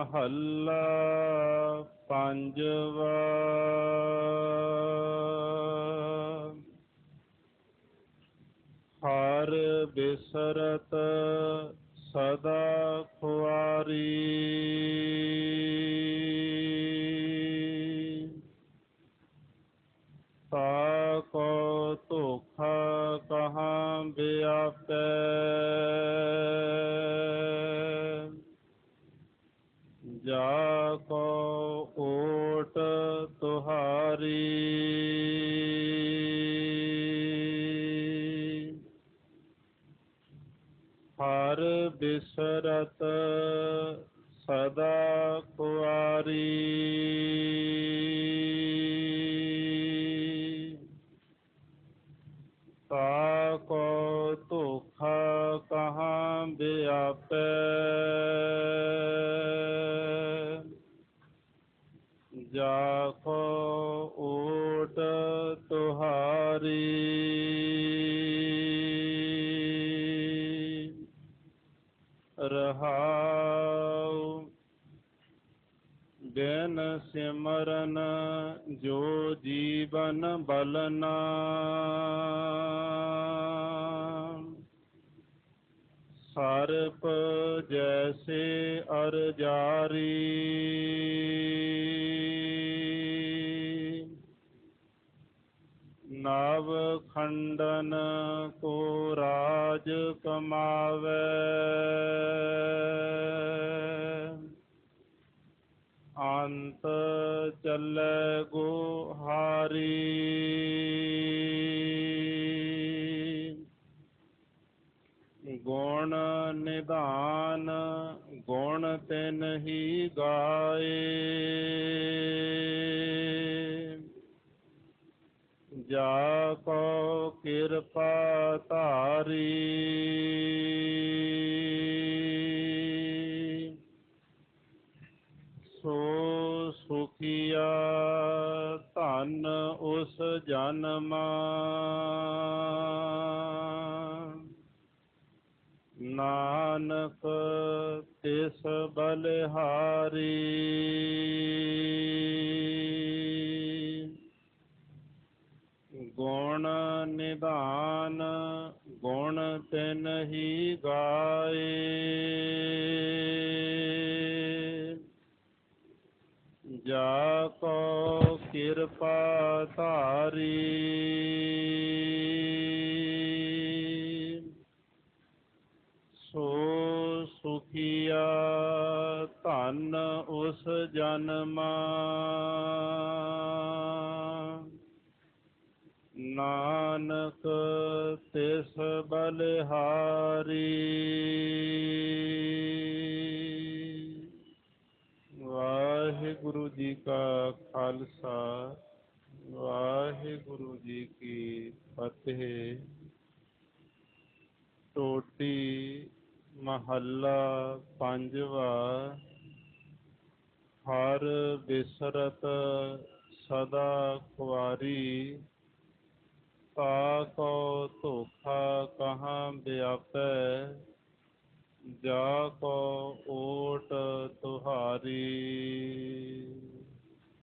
ਮਹੱਲਾ ਪੰਜਵਾ। ਹਰ ਬਿਸਰਤ ਸਦਾ ਖੁਆਰੀ। ਤਾ ਕੋ ਧੋਖਾ ਕਹਾਂ ਬਿਆਪੈ जाको ओट तुहारी। हर बिसरत सदा कुआरी। ता ਜਾ ਓਟ ਤੁਹਾਰੀ। ਰਹਾਉ ਬਿਨ ਸਿਮਰਨ ਜੋ ਜੀਵਨ ਬਲਨਾ ਸਰਪ ਜੈਸੇ ਅਰ ਜਾਰੀ। नव खंडन को राज कमावे। अंत चल गो हारी। गुण निदान, गुण ते नहीं गाए। ਜਾ ਕੋ ਕਿਰਪਾ ਧਾਰੀ। ਸੋ ਸੁਖੀਆ ਧਨ ਉਸ ਜਨਮ। ਨਾਨਕ ਤਿਸ ਬਲਿਹਾਰੀ। गुण निदान गुण तेन ही गाए। जाको कृपा तारी। सो सुखिया तन उस जन्मा। नानक तिस बलिहारी। वाहिगुरु जी का खालसा वागुरु जी की फतेह। टोटी महला पांजवा, हर बिसरत सदा कुआरी साख धोखा सोखा कहाँ व्याप जा को ओट तुहारी।